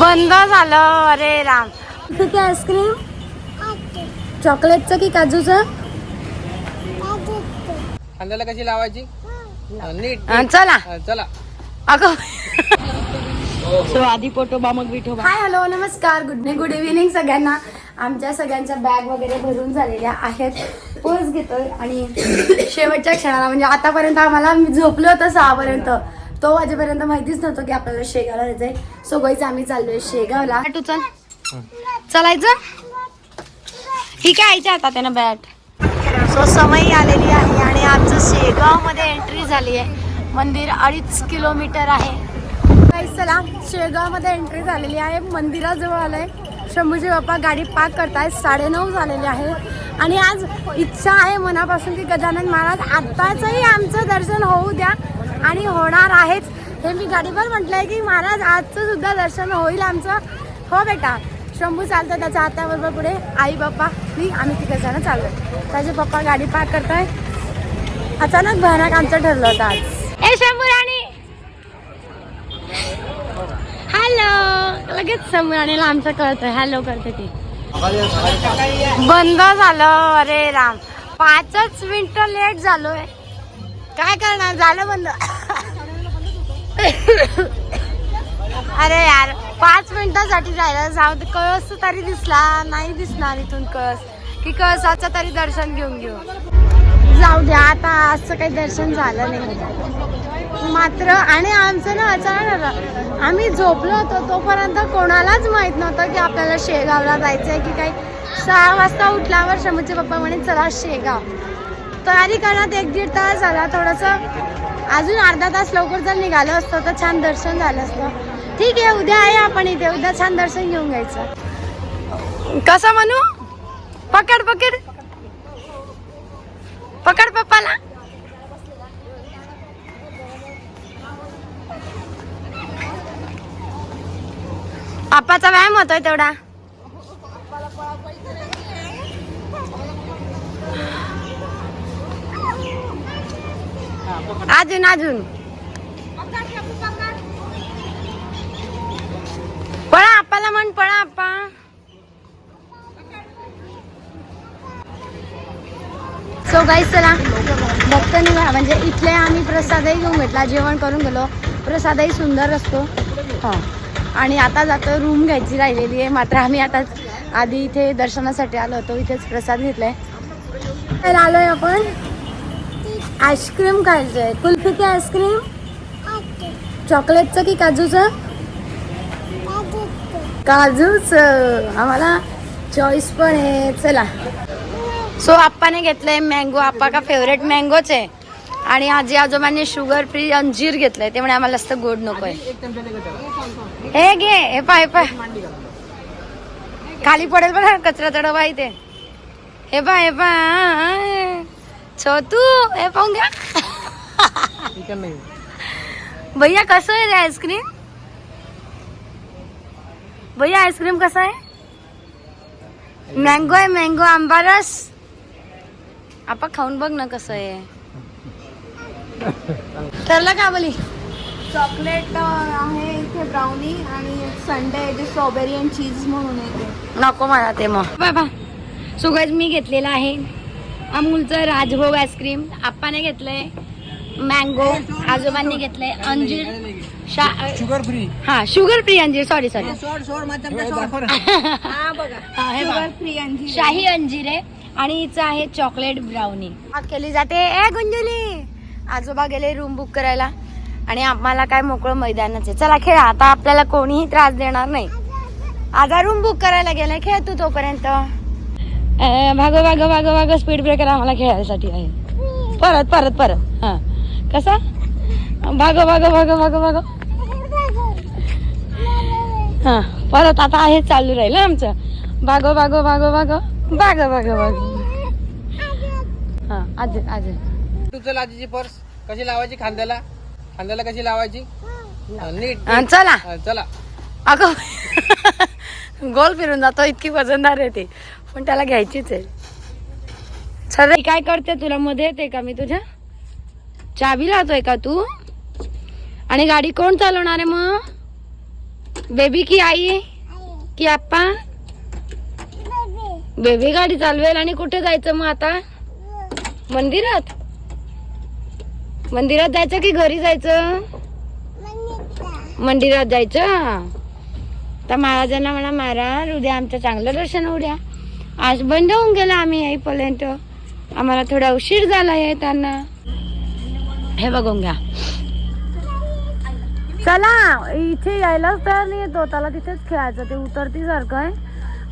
बंद झालं. अरे राम. किती आईस्क्रीम? चॉकलेटचं की काजूचं? खांद्याला कशी लावायची? हा, नीट. चला. चला. अगं. सो आधी पोटोबा मग विठोबा हाय हॅलो नमस्कार. गुड गुड इव्हिनिंग सगळ्यांना. आमच्या सगळ्यांच्या बॅग वगैरे भरून झालेल्या आहेत. पोच घेतोय आणि शेवटच्या क्षणाला म्हणजे आतापर्यंत आम्हाला मी झोपलो होतं सहापर्यंत. तो वाजेपर्यंत माहितीच नव्हतं की आपल्याला शेगावला जायचंय. सो गोईच आम्ही चाललोय शेगावला. तू चल. चलायचं? ही काय आईच्या हातात आहे ना बॅट सो समय आलेली आहे आणि आमचं शेगावमध्ये एंट्री झाली आहे मंदिर अडीच किलोमीटर आहे. काही चला शेगावमध्ये एंट्री झालेली आहे. मंदिराजवळ आलंय. शंभूजी बाप्पा गाडी पार्क करतायत. साडेनऊ झालेले आहे. आणि आज इच्छा आहे मनापासून की गजानन महाराज आत्ताचंही आमचं दर्शन होऊ द्या. आणि होणार आहेच. हे मी गाडीवर म्हटलंय की महाराज आजचं सुद्धा दर्शन होईल आमचं. हो बेटा. शंभू चालतं त्याच्या हाताबरोबर पुढे. आई बाप्पा मी आम्ही तिकडे जण चाललोय. त्याचे पप्पा गाडी पार्क करताय. अचानक भयानक आमचं ठरलं होतं आज. ए शंभू राणी! हॅलो लगेच शंभू राणीला आमचं कळतंय. हॅलो करते ती. बंद झालं. अरे राम. पाचच मिनिटं लेट झालोय. काय करणार? झालं बंद. अरे यार पाच मिनिटासाठी जायला. जाऊ कळस तरी दिसला. नाही दिसणार इथून कळस. की कळसाचं तरी दर्शन घेऊन घेऊ. जाऊ द्या आता असं काही दर्शन झालं नाही. मात्र आणि आमचं ना अचानक आम्ही झोपलो होतो. तोपर्यंत कोणालाच माहीत नव्हतं की आपल्याला शेगावला जायचं आहे की काही सहा वाजता उठल्यावर शमूचे पप्पा म्हणे चला शेगाव. तयारी करण्यात एक दीड तास झाला. थोडंसं अजून अर्धा तास लवकर जर निघालं असतं तर छान दर्शन झालं असतं. ठीक आहे उद्या आहे आपण इथे. उद्या छान दर्शन घेऊन घ्यायचं. कसं म्हणू पकड पकड. पकड पप्पाला. आप्पाचा व्यायाम होतोय तेवढा. अजून अजून. पळा आपाला म्हण पळा आपा सो गाईस चला. निघा. म्हणजे इथले आम्ही प्रसादही घेऊन घेतला जेवण करून गेलो. प्रसादही सुंदर असतो. हा. आणि आता जातो रूम घ्यायची राहिलेली आहे. मात्र आम्ही आता आधी इथे दर्शनासाठी आलो होतो. इथेच प्रसाद घेतलाय. तर आलोय आपण. आईस्क्रीम खायचं आहे. कुल्फी की आईस्क्रीम चॉकलेटचं की काजूचं? काजूच. आम्हाला चॉईस पण आहे. चला. सो आप्पाने घेतलंय मँगो आप्पा का फेवरेट मँगोच आहे. आणि आजी आजोबांनी शुगर फ्री अंजीर घेतलंय. ते म्हणे आम्हाला जास्त गोड नकोय. हे घे. हे पाय पाय. खाली पडेल बघा. कचरा डबा इथे. हे पाय हे पाय. छोटू हे पाहून घ्या. भैया कसं आहे रे आईस्क्रीम भैया आईस्क्रीम कसं आहे? मँगो आहे मँगो आंबा रस. आपण खाऊन बघ ना कसं आहे. ठरलं का बोली चॉकलेट आहे इथे ब्राउनी आणि संडे जे स्ट्रॉबेरी अँड चीज म्हणून नको मला ते मग. बाबा सुगज मी घेतलेला आहे. अमूलचं राजभोग आईस्क्रीम. आप्पाने घेतलंय मँगो आजोबांनी घेतलंय अंजीर शा शुगर फ्री हा शुगर फ्री अंजीर सॉरी सॉरी हा हा, हे. शुगर फ्री अंजीर शाही अंजीर आहे आणि हिचं आहे चॉकलेट ब्राउनी केली जाते. ए गुंजली! आजोबा गेले रूम बुक करायला आणि आम्हाला काय मोकळं मैदानच आहे. चला खेळा. आता आपल्याला कोणीही त्रास देणार नाही. आता रूम बुक करायला गेलाय. खेळ तू तोपर्यंत. भागो भागो भागो भागो स्पीड ब्रेकर आम्हाला खेळायसाठी आहे. परत परत परत. हा. कसा? भागो भागो भागो भागो भागो. हा. परत आता आहे चालू राहील आमचं. भागो भागो भागो भागो. भागो भागो भागो. हा आज आज. तू चल आजीची पर्स कशी लावायची खांद्याला? खांद्याला कशी लावायची? नीट चला. चला. अगं गोल फिरून जातो इतकी वजनदार आहे ते. पण त्याला घ्यायचीच आहे. चल काय करते तुला मध्ये येते का मी तुझ्या? चाबी लावतोय का तू? आणि गाडी कोण चालवणार आहे मग? बेबी की आई? की आप्पा? बेबी गाडी चालवेल आणि कुठे जायचं मग आता? मंदिरात? मंदिरात जायचं की घरी जायचं? मंदिरात जायचं? तर महाराजांना म्हणा महाराज उद्या आमचं चांगलं दर्शन उद्या आज बंद होऊन गेला आम्ही येईपर्यंत. आम्हाला थोडा उशीर झाला येताना हे बघून घ्या. चला इथे यायलाच तयार नाही येतो त्याला तिथेच खेळायचं ते उतरती सारखं आहे.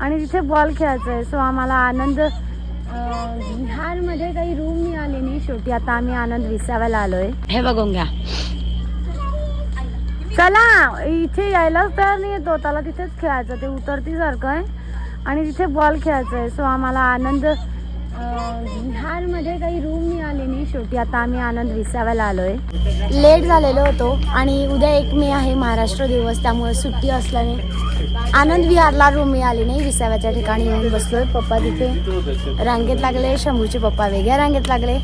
आणि तिथे बॉल खेळायचं आहे. सो आम्हाला आनंद अं, विहारमध्ये काही रूम मिळाली नाही शेवटी. आता आम्ही आनंद विसाव्याला आलोय. हे बघून घ्या. चला इथे यायलाच तयार नाही येतो त्याला तिथेच खेळायचं ते उतरती सारखं आहे. आणि तिथे बॉल खेळायचं आहे. सो आम्हाला आनंद बिहारमध्ये काही रूम मिळाली नाही शेवटी. आता आम्ही आनंद विसाव्याला आलोय. लेट झालेलो होतो आणि उद्या एक मे आहे महाराष्ट्र दिवस त्यामुळे सुट्टी असल्याने आनंद विहारला रूम मिळाली नाही. विसाव्याच्या ठिकाणी येऊन बसलोय. पप्पा तिथे रांगेत लागले शंभूचे पप्पा वेगळ्या रांगेत लागले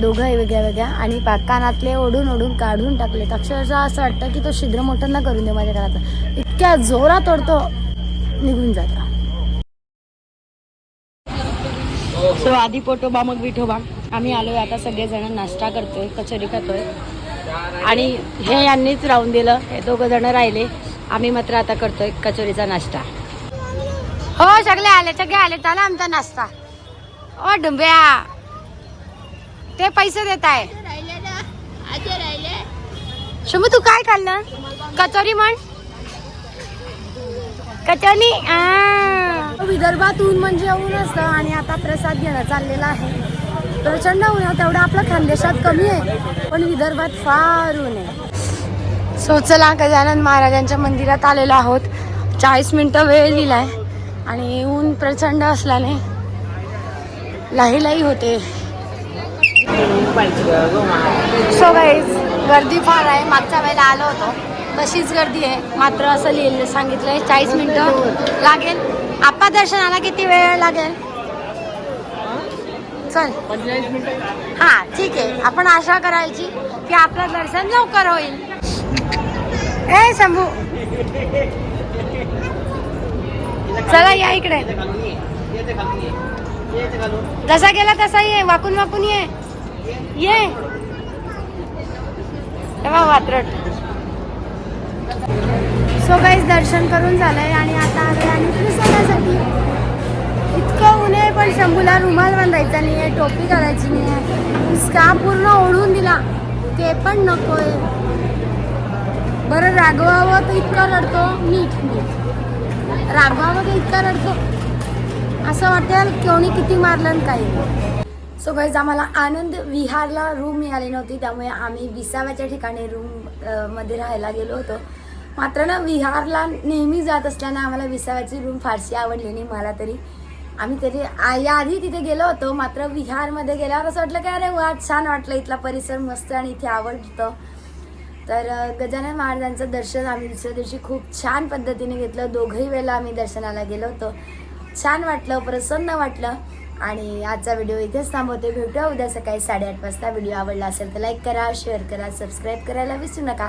दोघंही वेगळ्या वेगळ्या आणि कानातले ओढून ओढून काढून टाकले अक्षरशः असं वाटतं की तो छिद्र मोठ्यांना करून दे माझ्या घरात. इतक्या जोरात ओढतो निघून जातो. सो आधी पोटोबा मग विठोबा आम्ही आलोय आता सगळेजण नाश्ता करतोय कचोरी खातोय. आणि हे यांनीच राहून दिलं हे दोघं जण राहिले. आम्ही मात्र आता करतोय कचोरीचा नाश्ता. हो सगळे आले सगळे आले. चला आमचा नाश्ता. ओ डुंब्या ते पैसे देत आहे. शुभ तू काय खाल्लं? कचोरी म्हण. कचोरी आ. विदर्भात ऊन म्हणजे ऊन असतं आणि आता प्रसाद घेणं चाललेला आहे. प्रचंड ऊन तेवढं आपलं खानदेशात कमी आहे पण विदर्भात फार ऊन आहे. सो चला गजानन महाराजांच्या मंदिरात आलेलो आहोत. चाळीस मिनटं वेळ दिलाय आणि ऊन प्रचंड असल्याने लाही लाही होते. सो गाईज गर्दी फार आहे. मागच्या वेळेला आलो होतो. तशीच गर्दी आहे. मात्र असं लिहिलं सांगितलंय चाळीस मिनटं लागेल. आपा दर्शनाला किती वेळ लागेल? चल. हा ठीक आहे. आपण आशा करायची की आपलं दर्शन लवकर होईल. ए शंभू. चला या इकडे. जसा गेला तसा ये. वाकून वाकून ये. ये. वात्रट. सो गाईज दर्शन करून झालं आहे आणि आता आले आणि प्रसादासाठी इतकं ऊन आहे पण शंभूला रुमाल बांधायचा नाही आहे टोपी घालायची नाही आहे स्कार्फ पूर्ण ओढून दिला. ते पण नको आहे बरं रागवावं तर इतका रडतो. नीट नीट. रागवावं तर इतका रडतो. असं वाटेल कोणी किती मारलं काही सो गाईज आम्हाला आनंद विहारला रूम मिळाली नव्हती त्यामुळे आम्ही विसाव्याच्या ठिकाणी रूममध्ये राहायला गेलो होतो. मात्र ना विहारला नेहमी जात असल्यानं आम्हाला विसाव्याची रूम फारशी आवडली नाही मला तरी. आम्ही तरी याआधी तिथे गेलो होतो मात्र विहारमध्ये गेल्यावर असं वाटलं की अरे वा छान वाटलं इथला परिसर मस्त आणि इथे आवडतं. तर गजानन महाराजांचं दर्शन आम्ही दुसऱ्या दिवशी खूप छान पद्धतीने घेतलं. दोघंही वेळेला आम्ही दर्शनाला गेलो होतो. छान वाटलं प्रसन्न वाटलं. आणि आजचा व्हिडिओ इथेच थांबवते. भेटूया उद्या सकाळी साडेआठ वाजता. व्हिडिओ आवडला असेल तर लाईक करा शेअर करा सबस्क्राईब करायला विसरू नका.